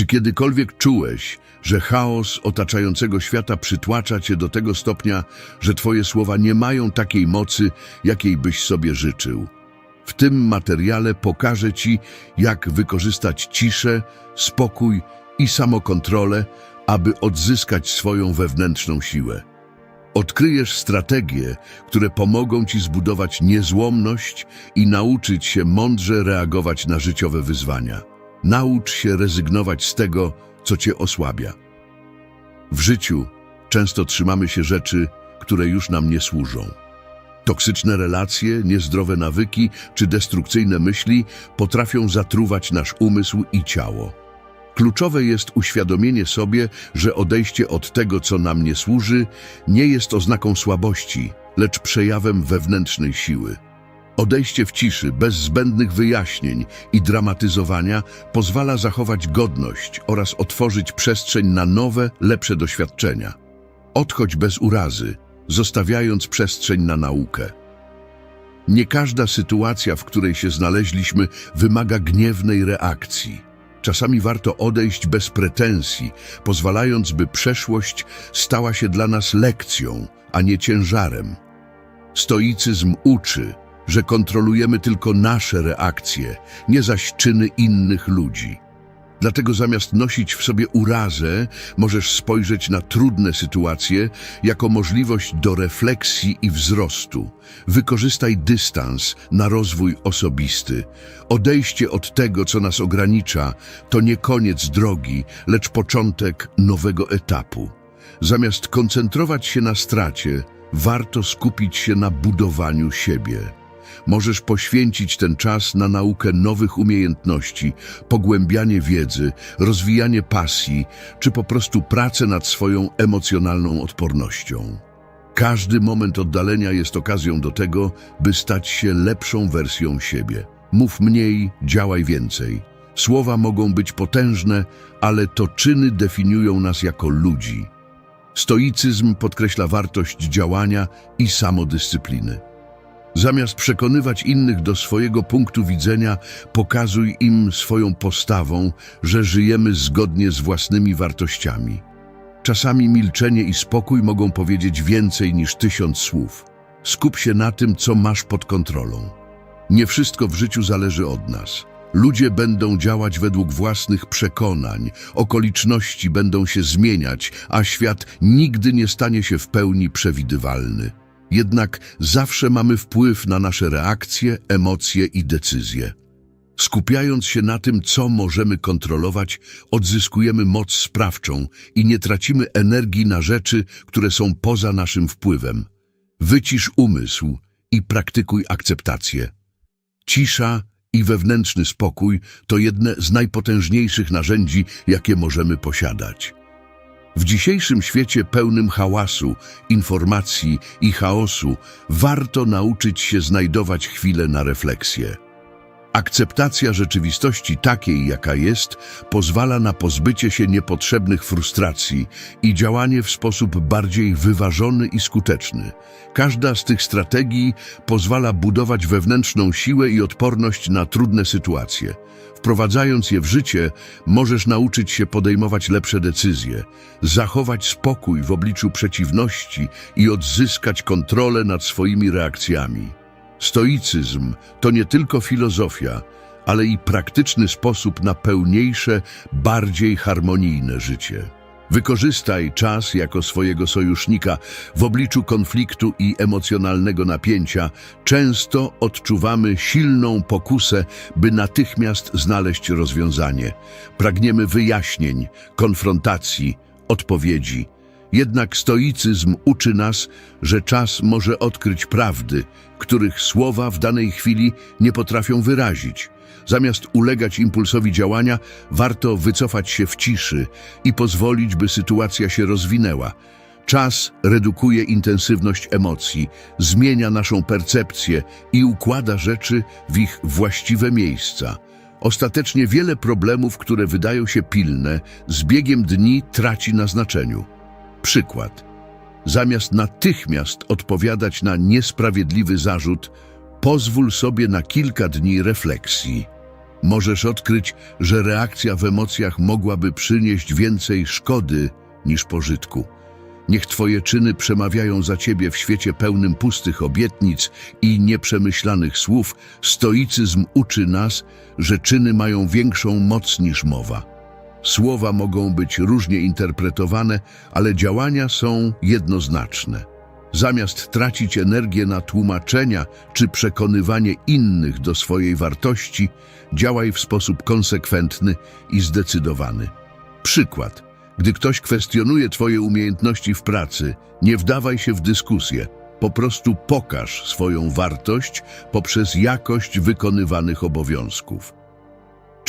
Czy kiedykolwiek czułeś, że chaos otaczającego świata przytłacza cię do tego stopnia, że twoje słowa nie mają takiej mocy, jakiej byś sobie życzył? W tym materiale pokażę ci, jak wykorzystać ciszę, spokój i samokontrolę, aby odzyskać swoją wewnętrzną siłę. Odkryjesz strategie, które pomogą ci zbudować niezłomność i nauczyć się mądrze reagować na życiowe wyzwania. Naucz się rezygnować z tego, co cię osłabia. W życiu często trzymamy się rzeczy, które już nam nie służą. Toksyczne relacje, niezdrowe nawyki czy destrukcyjne myśli potrafią zatruwać nasz umysł i ciało. Kluczowe jest uświadomienie sobie, że odejście od tego, co nam nie służy, nie jest oznaką słabości, lecz przejawem wewnętrznej siły. Odejście w ciszy, bez zbędnych wyjaśnień i dramatyzowania pozwala zachować godność oraz otworzyć przestrzeń na nowe, lepsze doświadczenia. Odchodź bez urazy, zostawiając przestrzeń na naukę. Nie każda sytuacja, w której się znaleźliśmy, wymaga gniewnej reakcji. Czasami warto odejść bez pretensji, pozwalając, by przeszłość stała się dla nas lekcją, a nie ciężarem. Stoicyzm uczy, że kontrolujemy tylko nasze reakcje, nie zaś czyny innych ludzi. Dlatego zamiast nosić w sobie urazę, możesz spojrzeć na trudne sytuacje jako możliwość do refleksji i wzrostu. Wykorzystaj dystans na rozwój osobisty. Odejście od tego, co nas ogranicza, to nie koniec drogi, lecz początek nowego etapu. Zamiast koncentrować się na stracie, warto skupić się na budowaniu siebie. Możesz poświęcić ten czas na naukę nowych umiejętności, pogłębianie wiedzy, rozwijanie pasji, czy po prostu pracę nad swoją emocjonalną odpornością. Każdy moment oddalenia jest okazją do tego, by stać się lepszą wersją siebie. Mów mniej, działaj więcej. Słowa mogą być potężne, ale to czyny definiują nas jako ludzi. Stoicyzm podkreśla wartość działania i samodyscypliny. Zamiast przekonywać innych do swojego punktu widzenia, pokazuj im swoją postawą, że żyjemy zgodnie z własnymi wartościami. Czasami milczenie i spokój mogą powiedzieć więcej niż tysiąc słów. Skup się na tym, co masz pod kontrolą. Nie wszystko w życiu zależy od nas. Ludzie będą działać według własnych przekonań, okoliczności będą się zmieniać, a świat nigdy nie stanie się w pełni przewidywalny. Jednak zawsze mamy wpływ na nasze reakcje, emocje i decyzje. Skupiając się na tym, co możemy kontrolować, odzyskujemy moc sprawczą i nie tracimy energii na rzeczy, które są poza naszym wpływem. Wycisz umysł i praktykuj akceptację. Cisza i wewnętrzny spokój to jedne z najpotężniejszych narzędzi, jakie możemy posiadać. W dzisiejszym świecie pełnym hałasu, informacji i chaosu warto nauczyć się znajdować chwilę na refleksję. Akceptacja rzeczywistości takiej, jaka jest, pozwala na pozbycie się niepotrzebnych frustracji i działanie w sposób bardziej wyważony i skuteczny. Każda z tych strategii pozwala budować wewnętrzną siłę i odporność na trudne sytuacje. Wprowadzając je w życie, możesz nauczyć się podejmować lepsze decyzje, zachować spokój w obliczu przeciwności i odzyskać kontrolę nad swoimi reakcjami. Stoicyzm to nie tylko filozofia, ale i praktyczny sposób na pełniejsze, bardziej harmonijne życie. Wykorzystaj czas jako swojego sojusznika w obliczu konfliktu i emocjonalnego napięcia. Często odczuwamy silną pokusę, by natychmiast znaleźć rozwiązanie. Pragniemy wyjaśnień, konfrontacji, odpowiedzi. Jednak stoicyzm uczy nas, że czas może odkryć prawdy, których słowa w danej chwili nie potrafią wyrazić. Zamiast ulegać impulsowi działania, warto wycofać się w ciszy i pozwolić, by sytuacja się rozwinęła. Czas redukuje intensywność emocji, zmienia naszą percepcję i układa rzeczy w ich właściwe miejsca. Ostatecznie wiele problemów, które wydają się pilne, z biegiem dni traci na znaczeniu. Przykład. Zamiast natychmiast odpowiadać na niesprawiedliwy zarzut, pozwól sobie na kilka dni refleksji. możesz odkryć, że reakcja w emocjach mogłaby przynieść więcej szkody niż pożytku. Niech Twoje czyny przemawiają za Ciebie w świecie pełnym pustych obietnic i nieprzemyślanych słów. Stoicyzm uczy nas, że czyny mają większą moc niż mowa. Słowa mogą być różnie interpretowane, ale działania są jednoznaczne. Zamiast tracić energię na tłumaczenia czy przekonywanie innych do swojej wartości, działaj w sposób konsekwentny i zdecydowany. Przykład. Gdy ktoś kwestionuje Twoje umiejętności w pracy, nie wdawaj się w dyskusję. Po prostu pokaż swoją wartość poprzez jakość wykonywanych obowiązków.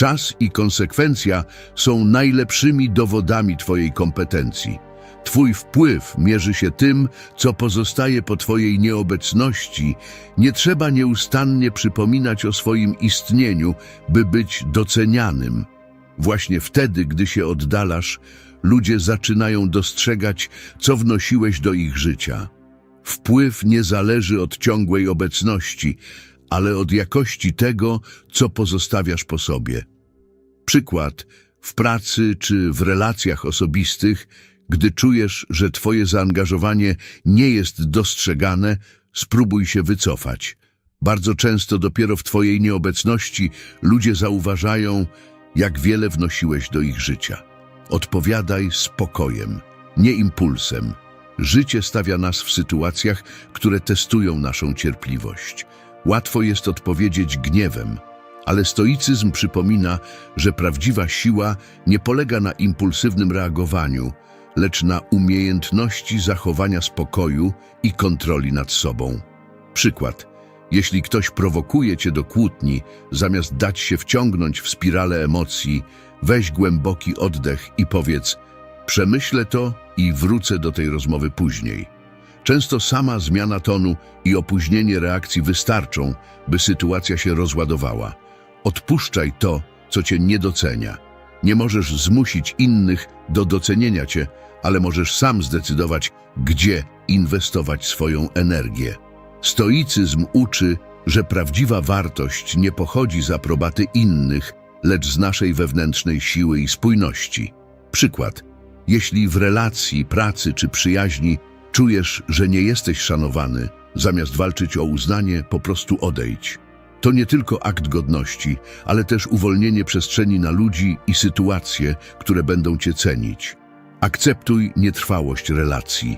Czas i konsekwencja są najlepszymi dowodami Twojej kompetencji. Twój wpływ mierzy się tym, co pozostaje po Twojej nieobecności. Nie trzeba nieustannie przypominać o swoim istnieniu, by być docenianym. Właśnie wtedy, gdy się oddalasz, ludzie zaczynają dostrzegać, co wnosiłeś do ich życia. Wpływ nie zależy od ciągłej obecności, ale od jakości tego, co pozostawiasz po sobie. Przykład w pracy czy w relacjach osobistych, gdy czujesz, że Twoje zaangażowanie nie jest dostrzegane, spróbuj się wycofać. Bardzo często dopiero w Twojej nieobecności ludzie zauważają, jak wiele wnosiłeś do ich życia. Odpowiadaj spokojem, nie impulsem. Życie stawia nas w sytuacjach, które testują naszą cierpliwość. Łatwo jest odpowiedzieć gniewem, ale stoicyzm przypomina, że prawdziwa siła nie polega na impulsywnym reagowaniu, lecz na umiejętności zachowania spokoju i kontroli nad sobą. Przykład. Jeśli ktoś prowokuje cię do kłótni, zamiast dać się wciągnąć w spirale emocji, weź głęboki oddech i powiedz: Przemyślę to i wrócę do tej rozmowy później. Często sama zmiana tonu i opóźnienie reakcji wystarczą, by sytuacja się rozładowała. Odpuszczaj to, co cię nie docenia. Nie możesz zmusić innych do docenienia cię, ale możesz sam zdecydować, gdzie inwestować swoją energię. Stoicyzm uczy, że prawdziwa wartość nie pochodzi z aprobaty innych, lecz z naszej wewnętrznej siły i spójności. Przykład. Jeśli w relacji, pracy czy przyjaźni czujesz, że nie jesteś szanowany, zamiast walczyć o uznanie, po prostu odejdź. To nie tylko akt godności, ale też uwolnienie przestrzeni na ludzi i sytuacje, które będą cię cenić. Akceptuj nietrwałość relacji.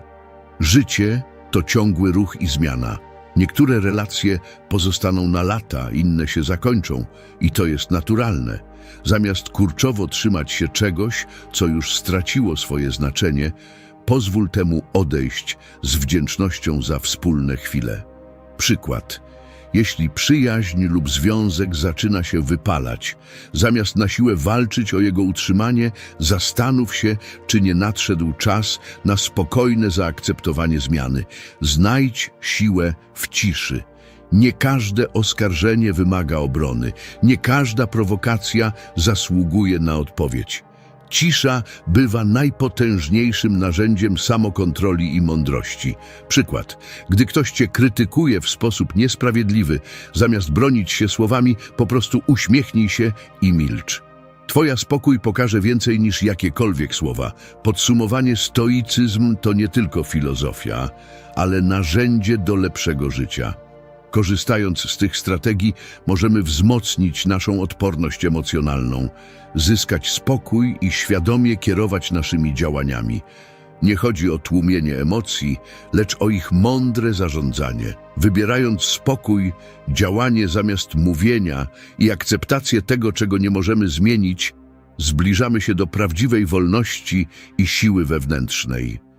Życie to ciągły ruch i zmiana. Niektóre relacje pozostaną na lata, inne się zakończą i to jest naturalne. Zamiast kurczowo trzymać się czegoś, co już straciło swoje znaczenie, pozwól temu odejść z wdzięcznością za wspólne chwile. Przykład. Jeśli przyjaźń lub związek zaczyna się wypalać, zamiast na siłę walczyć o jego utrzymanie, zastanów się, czy nie nadszedł czas na spokojne zaakceptowanie zmiany. Znajdź siłę w ciszy. Nie każde oskarżenie wymaga obrony, nie każda prowokacja zasługuje na odpowiedź. Cisza bywa najpotężniejszym narzędziem samokontroli i mądrości. Przykład. Gdy ktoś cię krytykuje w sposób niesprawiedliwy, zamiast bronić się słowami, po prostu uśmiechnij się i milcz. Twoja spokój pokaże więcej niż jakiekolwiek słowa. Podsumowanie stoicyzm to nie tylko filozofia, ale narzędzie do lepszego życia. Korzystając z tych strategii, możemy wzmocnić naszą odporność emocjonalną, zyskać spokój i świadomie kierować naszymi działaniami. Nie chodzi o tłumienie emocji, lecz o ich mądre zarządzanie. Wybierając spokój, działanie zamiast mówienia i akceptację tego, czego nie możemy zmienić, zbliżamy się do prawdziwej wolności i siły wewnętrznej.